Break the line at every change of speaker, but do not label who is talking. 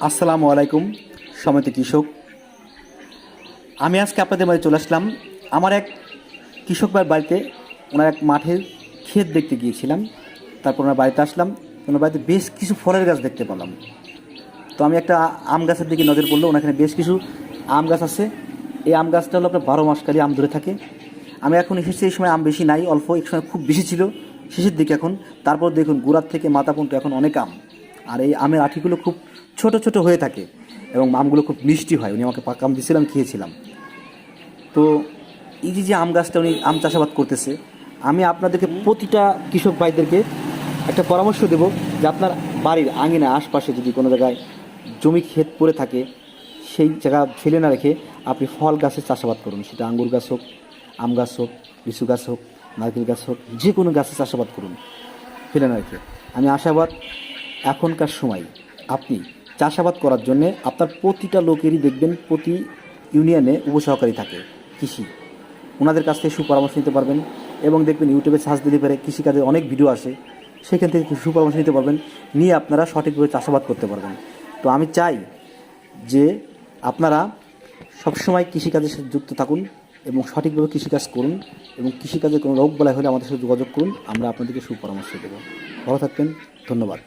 আসসালামু আলাইকুম, সমিতি কৃষক। আমি আজকে আপনাদের মাঝে চলে আসলাম। আমার এক কৃষক ভাইয়ের বাড়িতে, ওনার এক মাঠের ক্ষেত দেখতে গিয়েছিলাম। তারপর ওনার বাড়িতে আসলাম। ওনার বাড়িতে বেশ কিছু ফলের গাছ দেখতে পেলাম। তো আমি একটা আম গাছের দিকে নজর পড়ল। ওনার এখানে বেশ কিছু আম গাছ আছে। এই আম গাছটা হলো আপনার বারো মাসকারী আম ধরে থাকে। আমি এখন এসেছি, এই সময় আম বেশি নাই, অল্প এক সময় খুব বেশি ছিল। শেষের দিকে এখন। তারপর দেখুন, গোড়ার থেকে মাথা পর্যন্ত এখন অনেক আম। আর এই আমের আঠিগুলো খুব ছোট ছোট হয়ে থাকে এবং আমগুলো খুব মিষ্টি হয়। উনি আমাকে পাকা আম দিয়েছিলাম, খেয়েছিলাম। তো এই যে যে আম গাছটা উনি আম চাষাবাদ করতেছে, আমি আপনাদেরকে প্রতিটা কৃষক ভাইদেরকে একটা পরামর্শ দেব যে আপনার বাড়ির আঙিনা আশপাশে যদি কোনো জায়গায় জমি ক্ষেত পড়ে থাকে, সেই জায়গা ফেলে না রেখে আপনি ফল গাছের চাষাবাদ করুন। সেটা আঙ্গুর গাছ হোক, আম গাছ হোক, লিচু গাছ হোক, নারকেল গাছ হোক, যে কোনো গাছের চাষাবাদ করুন। ফেলে না রেখে। আমি আশাবাদ এখনকার সময়। আপনি চাষাবাদ করার জন্য আপনার প্রতিটা লোকেরই দেখবেন প্রতি ইউনিয়নে উপসহকারী থাকে কৃষি। ওনাদের কাছ থেকে সুপরামর্শ নিতে পারবেন এবং দেখবেন ইউটিউবে সার্চ দিতে পারে কৃষিকাজের অনেক ভিডিও আসে। সেখান থেকে সুপরামর্শ নিতে পারবেন, নিয়ে আপনারা সঠিকভাবে চাষাবাদ করতে পারবেন। তো আমি চাই যে আপনারা সবসময় কৃষিকাজের সাথে যুক্ত থাকুন এবং সঠিকভাবে কৃষিকাজ করুন এবং কৃষিকাজে কোনো রোগ বলা হলে আমাদের সাথে যোগাযোগ করুন, আমরা আপনাদেরকে সুপরামর্শ দেবো। ভালো থাকবেন, ধন্যবাদ।